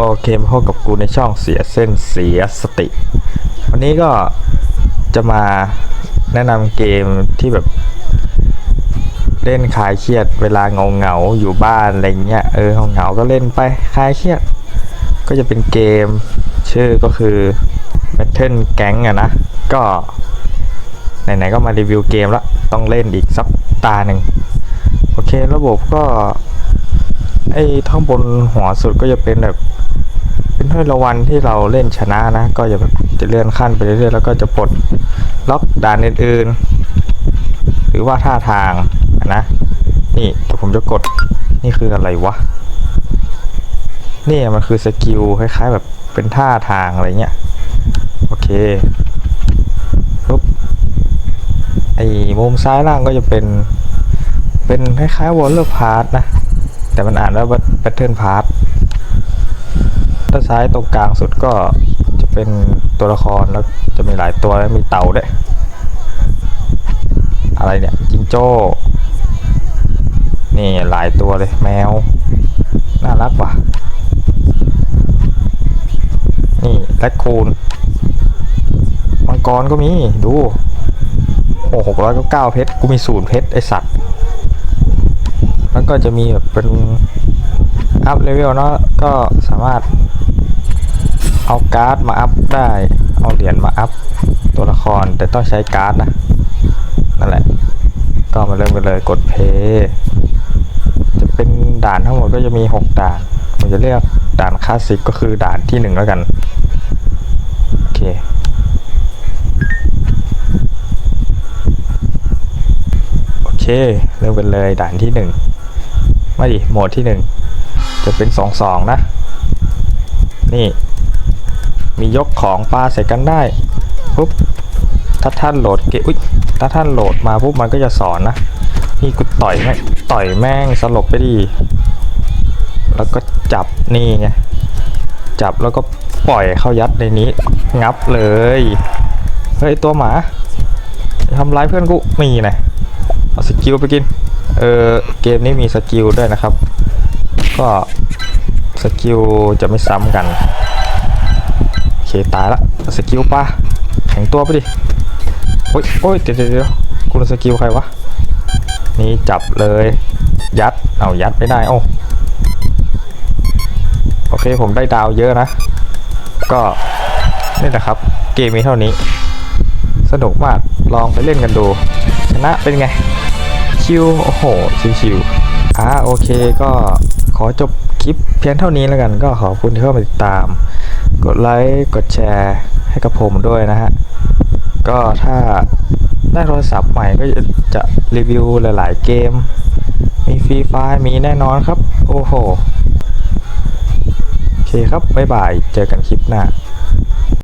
โอเคมาพบกับกูในช่องเสียเส้นเสียสติ วันนี้ก็จะมาแนะนำเกมที่แบบ เล่นคลายเครียดเวลาเงาเงาอยู่บ้านอะไรเงี้ยเออเงาเงาก็เล่นไปคลายเครียด ก็จะเป็นเกม ชื่อก็คือ Battle Gang อะนะ ก็ไหนๆก็มารีวิวเกมแล้วต้องเล่นอีกสักตาหนึ่งโอเคระบบก็ ไอ้ข้างบนหัวสุดก็จะเป็นแบบ เป็นถ้วยรางวัลที่เราเล่นชนะนะ ก็จะแบบจะเลื่อนขั้นไปเรื่อยๆแล้วก็จะปลดล็อกด่านอื่นๆ หรือว่าท่าทางนะ นี่ผมจะกดนี่คืออะไรวะนี่มันคือสกิลคล้ายๆแบบเป็นท่าทางอะไรเงี้ยโอเคปุ๊บไอ้มุมซ้ายล่างก็จะเป็น เป็นคล้ายๆวอลเลอร์พาร์ทนะ แต่มันอ่านว่าแพทเทิร์นพาร์ทด้าซ้ายตรงกลางสุดก็จะเป็นตัวละครแล้วจะมีหลายตัวแล้วมีเต่าด้วย อะไรเนี่ยจิงโจ้ นี่หลายตัวเลยแมว น่ารักว่ะ นี่แรคคูนมังกรก็มีดู โอ้หกร้อยเก้าเพชร กูมีศูนย์เพชร ไอสัตว์ แล้วก็จะมีแบบเป็นอัพเลเวลเนาะก็สามารถเอาการ์ดมาอัพได้ เอาเหรียญมาอัพตัวละครแต่ต้องใช้การ์ดนะนั่นแหละ ก็มาเริ่มกันเลยกดเพย์จะเป็นด่านทั้งหมดก็จะมี 6 ด่านผมจะเรียกด่านคลาสสิกก็คือด่านที่ 1 แล้วกัน โอเคโอเค เริ่มกันเลยด่านที่ 1 ไม่ดิโหมดที่ 1 จะเป็น 2-2 นะ นี่ มียกของปลาใส่กันได้ปุ๊บถ้าท่านโหลดเกอุ้ยถ้าท่านโหลดมาปุ๊บมันก็จะสอนนะ นี่กูต่อยแม่งต่อยแม่งสลบไปดี แล้วก็จับนี่ไงจับแล้วก็ปล่อยเข้ายัดในนี้ งับเลย เฮ้ย ตัวหมาทำร้ายเพื่อนกูมีนะเอาสกิลไปกิน เออเกมนี้มีสกิลด้วยนะครับ ก็สกิลจะไม่ซ้ำกันโอเคตายละสกิลปะแข็งตัวไปดิโอ้ยโอ้ยเดี๋ยวเดี๋ยวเดี๋ยวคุณสกิลใครวะนี่จับเลย ยัดเอายัดไม่ได้โอ้โอเคผมได้ดาวเยอะนะ ก็นี่แหละครับ เกมมีเท่านี้ สนุกมากลองไปเล่นกันดู ชนะเป็นไง ชิวโอ้โหชิวๆอ่าโอเคก็ขอจบคลิปเพียงเท่านี้แล้วกันก็ขอบคุณที่เข้ามาติดตาม กดไลค์กดแชร์ให้กับผมด้วยนะฮะ ก็ถ้าได้โทรศัพท์ใหม่ก็จะจะรีวิวหลาย ๆ เกม มีฟรีไฟล์มีแน่นอนครับ โอ้โห โอเคครับ บ๊ายบาย เจอกันคลิปหน้า